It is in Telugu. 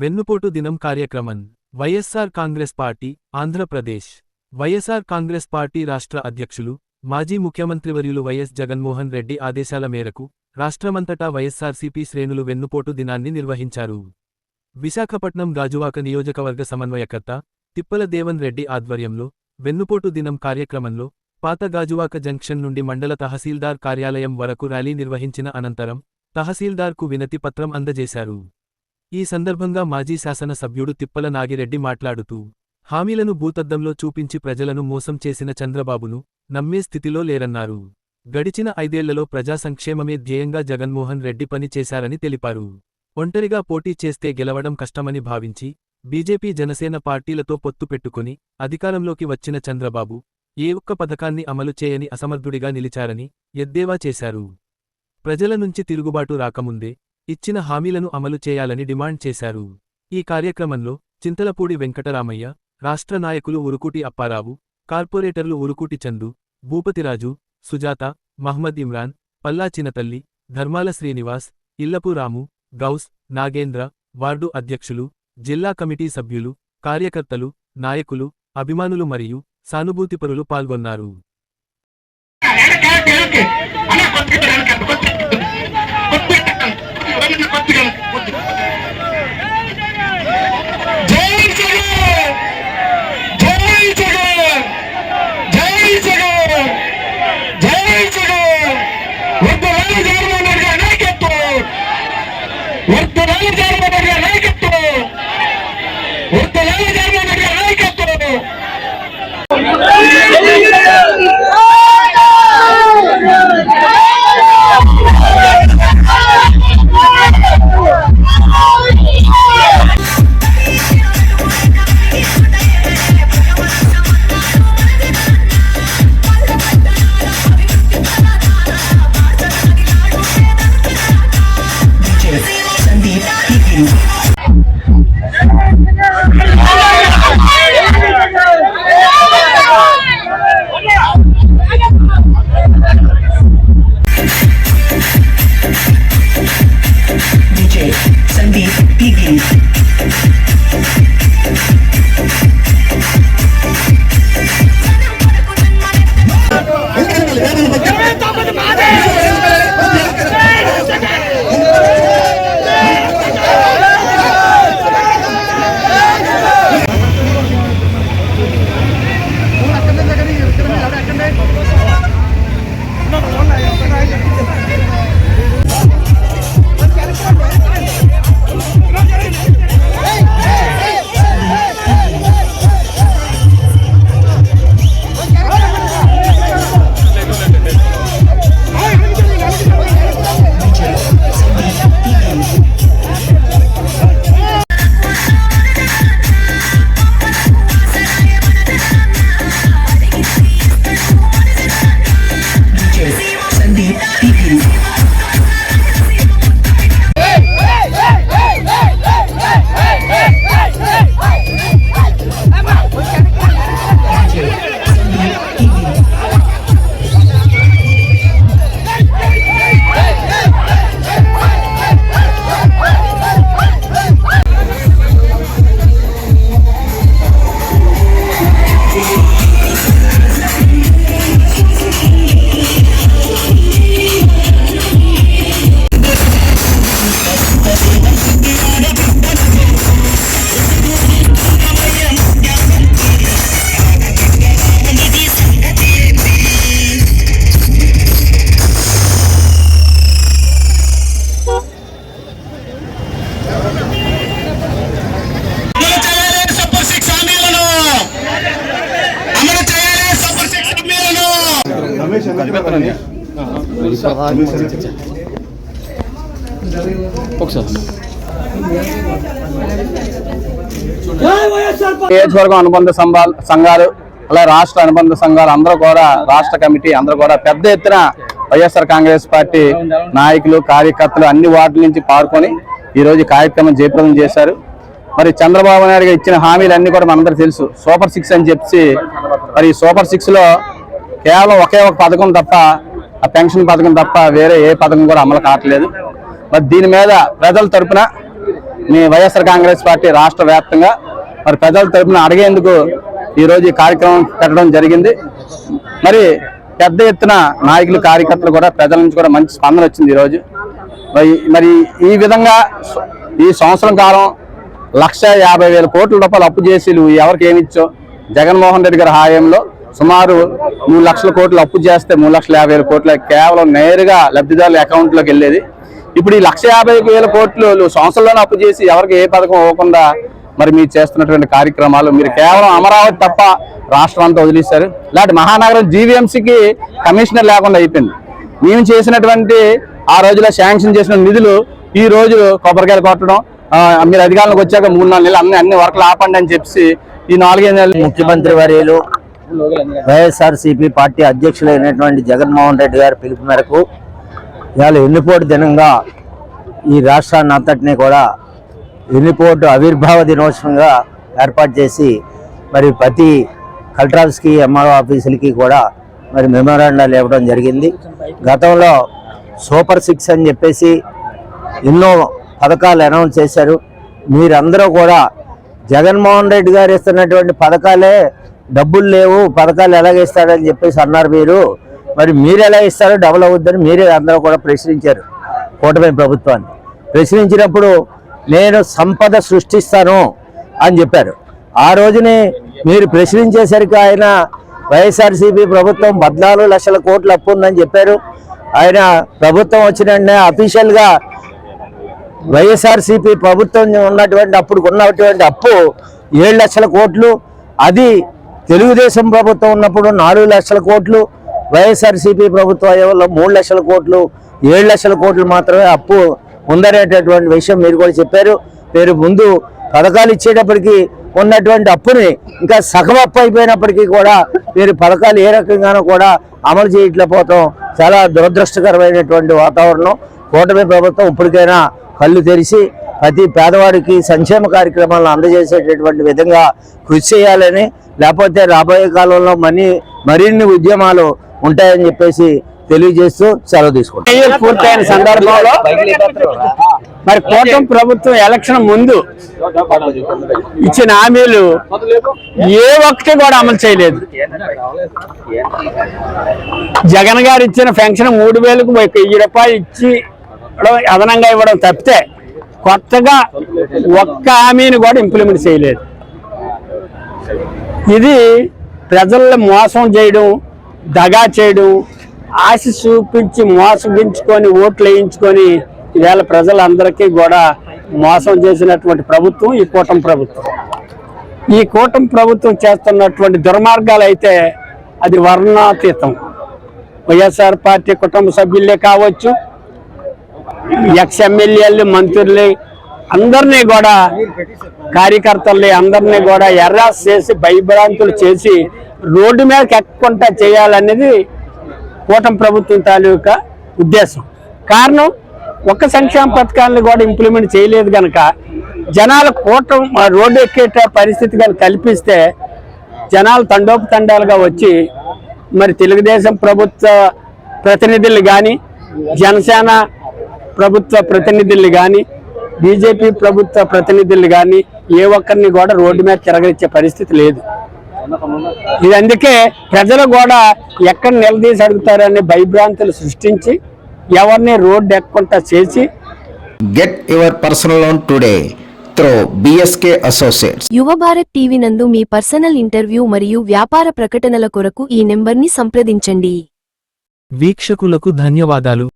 వెన్నుపోటు దినం కార్యక్రమం. వైఎస్సార్ కాంగ్రెస్ పార్టీ ఆంధ్రప్రదేశ్. వైఎస్సార్ కాంగ్రెస్ పార్టీ రాష్ట్ర అధ్యక్షులు మాజీ ముఖ్యమంత్రివర్యులు వైఎస్ జగన్మోహన్ రెడ్డి ఆదేశాల మేరకు రాష్ట్రమంతటా వైఎస్సార్సీపీ శ్రేణులు వెన్నుపోటు దినాన్ని నిర్వహించారు. విశాఖపట్నం గాజువాక నియోజకవర్గ సమన్వయకర్త తిప్పల దేవన్ రెడ్డి ఆధ్వర్యంలో వెన్నుపోటు దినం కార్యక్రమంలో పాత గాజువాక జంక్షన్ నుండి మండల తహసీల్దార్ కార్యాలయం వరకు ర్యాలీ నిర్వహించిన అనంతరం తహసీల్దార్కు వినతి పత్రం అందజేశారు. ఈ సందర్భంగా మాజీ శాసన సభ్యుడు తిప్పల నాగిరెడ్డి మాట్లాడుతూ హామీలను భూతద్దంలో చూపించి ప్రజలను మోసం చేసిన చంద్రబాబును నమ్మే స్థితిలో లేరన్నారు. గడిచిన ఐదేళ్ళలో ప్రజా సంక్షేమమే ధ్యేయంగా జగన్మోహన్ రెడ్డి పని చేశారని తెలిపారు. ఒంటరిగా పోటీ చేస్తే గెలవడం కష్టమని భావించి బీజేపీ జనసేన పార్టీలతో పొత్తు పెట్టుకుని అధికారంలోకి వచ్చిన చంద్రబాబు ఏ ఒక్క పథకాన్ని అమలు చేయని అసమర్థుడిగా నిలిచారని ఎద్దేవా చేశారు. ప్రజల నుంచి తిరుగుబాటు రాకముందే ఇచ్చిన హామీలను అమలు చేయాలని డిమాండ్ చేశారు. ఈ కార్యక్రమంలో చింతలపూడి వెంకటరామయ్య రాష్ట్ర నాయకులు ఉరుకుటి అప్పారావు కార్పొరేటర్లు ఉరుకుటి చందు భూపతిరాజు సుజాత మహ్మద్ ఇమ్రాన్ పల్లా చినతల్లి ధర్మాల శ్రీనివాస్ ఇల్లపు రాము గౌస్ నాగేంద్ర వార్డు అధ్యక్షులు జిల్లా కమిటీ సభ్యులు కార్యకర్తలు నాయకులు అభిమానులు మరియు సానుభూతిపరులు పాల్గొన్నారు జై జగన్ జై జగన్ జై జగన్ జై జగన్ వర్ధమాన జగన్మోహన్ రెడ్డి గారి నాయకత్వం వర్ధమాన జగన్మోహన్ రెడ్డి గారి నాయకత్వం. వర్ధమాన జగన్మోహన్ రెడ్డి నాయకత్వం. నియోజకవర్గం అనుబంధ సంఘాలు సంఘాలు అలా రాష్ట్ర అనుబంధ సంఘాలు అందరూ కూడా రాష్ట్ర కమిటీ అందరూ కూడా పెద్ద ఎత్తున వైఎస్ఆర్ కాంగ్రెస్ పార్టీ నాయకులు కార్యకర్తలు అన్ని వార్డుల నుంచి పాల్గొని ఈ రోజు కార్యక్రమం జయప్రదం చేశారు. మరి చంద్రబాబు నాయుడు ఇచ్చిన హామీలన్నీ కూడా మనందరికీ తెలుసు. సూపర్ సిక్స్ అని చెప్పి మరి సూపర్ సిక్స్లో కేవలం ఒకే ఒక పథకం తప్ప ఆ పెన్షన్ పథకం తప్ప వేరే ఏ పథకం కూడా అమలు కావట్లేదు. మరి దీని మీద ప్రజల తరపున మీ వైఎస్ఆర్ కాంగ్రెస్ పార్టీ రాష్ట్ర వ్యాప్తంగా మరి ప్రజల తరపున అడిగేందుకు ఈరోజు ఈ కార్యక్రమం పెట్టడం జరిగింది. మరి పెద్ద ఎత్తున నాయకులు కార్యకర్తలు కూడా ప్రజల నుంచి కూడా మంచి స్పందన వచ్చింది ఈరోజు. మరి- మరి ఈ విధంగా ఈ సంవత్సరం కాలం లక్ష యాభై వేల కోట్ల రూపాయలు అప్పు చేసి నువ్వు ఎవరికి ఏమి ఇచ్చో జగన్మోహన్ రెడ్డి గారి హాయంలో సుమారు మూడు లక్షల కోట్లు అప్పు చేస్తే మూడు లక్షల యాభై వేల కోట్ల కేవలం నేరుగా లబ్ధిదారుల అకౌంట్లోకి వెళ్ళేది. ఇప్పుడు ఈ లక్ష యాభై వేల కోట్లు సంవత్సరంలోనే అప్పు చేసి ఎవరికి ఏ పథకం ఇవ్వకుండా మరి మీరు చేస్తున్నటువంటి కార్యక్రమాలు మీరు కేవలం అమరావతి తప్ప రాష్ట్రం అంతా వదిలేశారు. ఇలాంటి మహానగరం జీవీఎంసీకి కమిషనర్ లేకుండా అయిపోయింది. మేము చేసినటువంటి ఆ రోజులో శాంక్షన్ చేసిన నిధులు ఈ రోజు కొబ్బరికాయలు కొట్టడం మీరు అధికారంలోకి వచ్చాక మూడు నాలుగు నెలలు అన్ని అన్ని వర్క్లు ఆపండి అని చెప్పి ఈ నాలుగైదు నెలలు ముఖ్యమంత్రి వర్యులు వైఎస్ఆర్సీపీ పార్టీ అధ్యక్షులైనటువంటి జగన్మోహన్ రెడ్డి గారి పిలుపు మేరకు ఇవాళ ఎన్నిపోటు దినంగా ఈ రాష్ట్రాన్ని అంతటినీ కూడా ఎన్నిపోటు ఆవిర్భావ దినోత్సవంగా ఏర్పాటు చేసి మరి ప్రతి కలెక్టర్ ఆఫీస్కి ఎంఆర్ఓ ఆఫీసులకి కూడా మరి మెమోరాండాలు ఇవ్వడం జరిగింది. గతంలో సూపర్ సిక్స్ అని చెప్పేసి ఎన్నో పథకాలు అనౌన్స్ చేశారు. మీరందరూ కూడా జగన్మోహన్ రెడ్డి గారు ఇస్తున్నటువంటి పథకాలే డబ్బులు లేవు పథకాలు ఎలాగ ఇస్తారని చెప్పేసి అన్నారు మీరు. మరి మీరు ఎలా ఇస్తారో డబుల్ అవుద్దని మీరే అందరూ కూడా ప్రశ్నించారు కూటమి ప్రభుత్వాన్ని. ప్రశ్నించినప్పుడు నేను సంపద సృష్టిస్తాను అని చెప్పారు. ఆ రోజునే మీరు ప్రశ్నించేసరికి ఆయన వైఎస్ఆర్సీపీ ప్రభుత్వం పద్నాలుగు లక్షల కోట్లు అప్పు ఉందని చెప్పారు. ఆయన ప్రభుత్వం వచ్చిన వెంటనే అఫీషియల్గా వైఎస్ఆర్సీపీ ప్రభుత్వం ఉన్నటువంటి అప్పుడు ఉన్నటువంటి అప్పు ఏడు లక్షల కోట్లు. అది తెలుగుదేశం ప్రభుత్వం ఉన్నప్పుడు నాలుగు లక్షల కోట్లు వైఎస్ఆర్సీపీ ప్రభుత్వ హయాంలో మూడు లక్షల కోట్లు ఏడు లక్షల కోట్లు మాత్రమే అప్పు ఉందనేటటువంటి విషయం మీరు కూడా చెప్పారు. మీరు ముందు పథకాలు ఇచ్చేటప్పటికీ ఉన్నటువంటి అప్పుని ఇంకా సగం అప్పు అయిపోయినప్పటికీ కూడా మీరు పథకాలు ఏ రకంగానూ కూడా అమలు చేయట్లేకపోవటం చాలా దురదృష్టకరమైనటువంటి వాతావరణం. కూటమి ప్రభుత్వం ఇప్పటికైనా కళ్ళు తెరిచి ప్రతి పేదవాడికి సంక్షేమ కార్యక్రమాలను అందజేసేటటువంటి విధంగా కృషి చేయాలని లేకపోతే రాబోయే కాలంలో మనీ మరిన్ని ఉద్యమాలు ఉంటాయని చెప్పేసి తెలియజేస్తూ సెలవు తీసుకుంటాం. పూర్తయిన సందర్భంలో మరి కూటమి ప్రభుత్వం ఎలక్షన్ ముందు ఇచ్చిన హామీలు ఏ ఒక్కటి కూడా అమలు చేయలేదు. జగన్ గారు ఇచ్చిన పెన్షన్ మూడు వేలకు వెయ్యి రూపాయలు ఇచ్చి అదనంగా ఇవ్వడం తప్పితే కొత్తగా ఒక్క హామీని కూడా ఇంప్లిమెంట్ చేయలేదు. ఇది ప్రజల్ని మోసం చేయడం దగా చేయడం ఆశ చూపించి మోసగించుకొని ఓట్లు వేయించుకొని ఈవేళ ప్రజలందరికీ కూడా మోసం చేసినటువంటి ప్రభుత్వం ఈ కూటమి ప్రభుత్వం. ఈ కూటమి ప్రభుత్వం చేస్తున్నటువంటి దుర్మార్గాలు అయితే అది వర్ణాతీతం. వైఎస్ఆర్ పార్టీ కుటుంబ సభ్యులే కావచ్చు ఎక్స్ ఎమ్మెల్యేలు మంత్రులే అందరినీ కూడా కార్యకర్తల్ని అందరినీ కూడా ఎర్రాస్ చేసి భయభ్రాంతులు చేసి రోడ్డు మీదకి ఎక్కకుండా చేయాలనేది కూటమి ప్రభుత్వం తాలూకా ఉద్దేశం. కారణం ఒక్క సంక్షేమ పథకాలను కూడా ఇంప్లిమెంట్ చేయలేదు కనుక జనాలు కూటం రోడ్డు ఎక్కేట పరిస్థితి కనుక కల్పిస్తే జనాలు తండోపతండాలుగా వచ్చి మరి తెలుగుదేశం ప్రభుత్వ ప్రతినిధులు కానీ జనసేన ప్రభుత్వ ప్రతినిధులు కానీ బీజేపీ ప్రభుత్వ ప్రతినిధులు కానీ ఏ ఒక్కరిని కూడా రోడ్డు మీద తిరగలిచ్చే పరిస్థితి లేదు. ఇది అందుకే ప్రజలు కూడా ఎక్కడ నిలదీసి అడుగుతారనే భయభ్రాంతులు సృష్టించి ఎవరిని రోడ్డు ఎక్కకుండా చేసి Get your personal loan today through BSK Associates. యువ భారత్ టీవీ నందు మీ పర్సనల్ ఇంటర్వ్యూ మరియు వ్యాపార ప్రకటనల కొరకు ఈ నెంబర్ని సంప్రదించండి. వీక్షకులకు ధన్యవాదాలు.